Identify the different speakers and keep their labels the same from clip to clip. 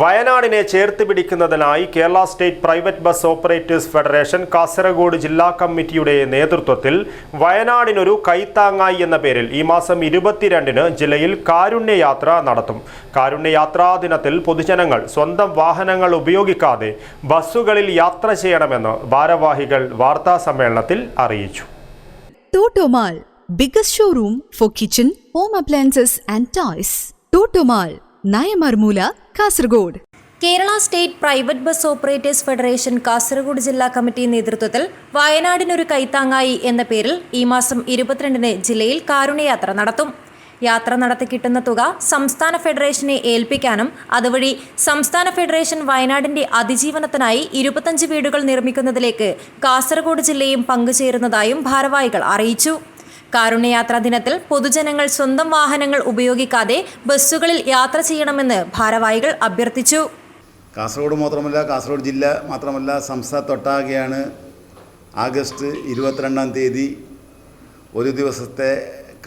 Speaker 1: വയനാടിനെ ചേർത്ത് പിടിക്കുന്നതിനായി Kerala state private bus operators federation Kasaragod ജില്ലാ കമ്മിറ്റിയുടെ നേതൃത്വത്തിൽ വയനാടിനൊരു കൈത്താങ്ങായി എന്ന പേരിൽ ഈ മാസം ഇരുപത്തിരണ്ടിന് ജില്ലയിൽ കാരുണ്യയാത്ര നടത്തും കാരുണ്യയാത്രാ ദിനത്തിൽ പൊതുജനങ്ങൾ സ്വന്തം വാഹനങ്ങൾ ഉപയോഗിക്കാതെ ബസ്സുകളിൽ യാത്ര ചെയ്യണമെന്ന് ഭാരവാഹികൾ വാർത്താ സമ്മേളനത്തിൽ അറിയിച്ചു
Speaker 2: showroom for kitchen, home appliances and toys. Totomal, Nayamarmula, Kasargod.
Speaker 3: Kerala state private bus operators federation Kasaragod ജില്ലാ കമ്മിറ്റി നേതൃത്വത്തിൽ വയനാടിനൊരു കൈത്താങ്ങായി എന്ന പേരിൽ ഈ മാസം ഇരുപത്തിരണ്ടിന് ജില്ലയിൽ കാരുണ്യയാത്ര നടത്തും യാത്ര നടത്തി കിട്ടുന്ന തുക സംസ്ഥാന ഫെഡറേഷനെ ഏൽപ്പിക്കാനും അതുവഴി സംസ്ഥാന ഫെഡറേഷൻ വയനാടിന്റെ അതിജീവനത്തിനായി ഇരുപത്തഞ്ച് വീടുകൾ നിർമ്മിക്കുന്നതിലേക്ക് കാസർഗോഡ് ജില്ലയും പങ്കുചേരുന്നതായും ഭാരവാഹികൾ അറിയിച്ചു കാരുണ്യയാത്രാ ദിനത്തിൽ പൊതുജനങ്ങൾ സ്വന്തം വാഹനങ്ങൾ ഉപയോഗിക്കാതെ ബസ്സുകളിൽ യാത്ര ചെയ്യണമെന്ന് ഭാരവാഹികൾ അഭ്യർത്ഥിച്ചു.
Speaker 4: കാസർഗോഡ് മാത്രമല്ല കാസർഗോഡ് ജില്ല മാത്രമല്ല സംസ്ഥാനത്തൊട്ടാകെയാണ് ആഗസ്റ്റ് ഇരുപത്തിരണ്ടാം തീയതി ഒരു ദിവസത്തെ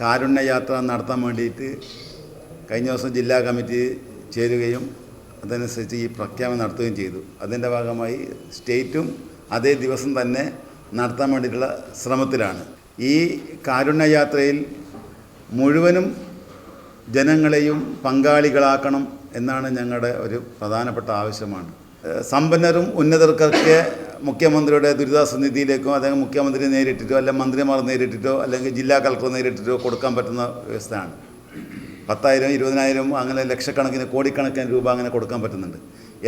Speaker 4: കാരുണ്യയാത്ര നടത്താൻ വേണ്ടിയിട്ട് കഴിഞ്ഞ ദിവസം ജില്ലാ കമ്മിറ്റി ചേരുകയും അതനുസരിച്ച് ഈ പ്രഖ്യാപനം നടത്തുകയും ചെയ്തു. അതിന്റെ ഭാഗമായി സ്റ്റേറ്റും അതേ ദിവസം തന്നെ നടത്താൻ വേണ്ടിയിട്ടുള്ള ശ്രമത്തിലാണ്. ഈ കാരുണ്യയാത്രയിൽ മുഴുവനും ജനങ്ങളെയും പങ്കാളികളാക്കണം എന്നാണ് ഞങ്ങളുടെ ഒരു പ്രധാനപ്പെട്ട ആവശ്യമാണ്. സമ്പന്നരും ഉന്നതർക്കൊക്കെ മുഖ്യമന്ത്രിയുടെ ദുരിതാശ്വാസ നിധിയിലേക്കോ അല്ലെങ്കിൽ മുഖ്യമന്ത്രി നേരിട്ടിട്ടോ അല്ലെങ്കിൽ മന്ത്രിമാർ നേരിട്ടിട്ടോ അല്ലെങ്കിൽ ജില്ലാ കളക്ടർ നേരിട്ടിട്ടോ കൊടുക്കാൻ പറ്റുന്ന വ്യവസ്ഥയാണ്. പത്തായിരം ഇരുപതിനായിരം അങ്ങനെ ലക്ഷക്കണക്കിന് കോടിക്കണക്കിന് രൂപ അങ്ങനെ കൊടുക്കാൻ പറ്റുന്നുണ്ട്.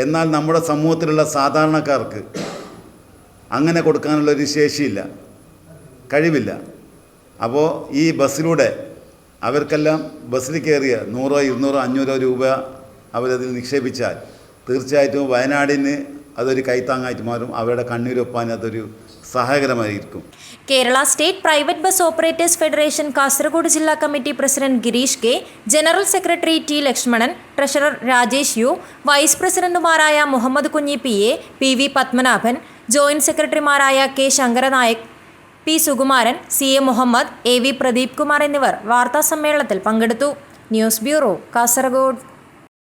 Speaker 4: എന്നാൽ നമ്മുടെ സമൂഹത്തിലുള്ള സാധാരണക്കാർക്ക് അങ്ങനെ കൊടുക്കാനുള്ളൊരു ശേഷിയില്ല. കഴിവില്ല. അപ്പോൾ ഈ ബസ്സിലൂടെ അവർക്കെല്ലാം ബസ്സിൽ കയറിയ നൂറോ ഇരുന്നൂറോ അഞ്ഞൂറോ രൂപ അവരതിൽ നിക്ഷേപിച്ചാൽ തീർച്ചയായിട്ടും വയനാടിന് അതൊരു കൈത്താങ്ങായിട്ട് മാറും. അവരുടെ കണ്ണീരൊപ്പാൻ അതൊരു സഹായകരമായിരിക്കും.
Speaker 3: Kerala state private bus operators federation Kasaragod ജില്ലാ committee president Girish K general secretary T Lakshmanan treasurer Rajesh U vice പ്രസിഡന്റുമാരായ Muhammad Kunhi P A P V Padmanabhan joint സെക്രട്ടറിമാരായ K Shankaranayak P Sukumaran C A Muhammad A V Pradeep Kumar എന്നിവർ വാർത്താസമ്മേളനത്തിൽ പങ്കെടുത്തു. News bureau Kasaragod.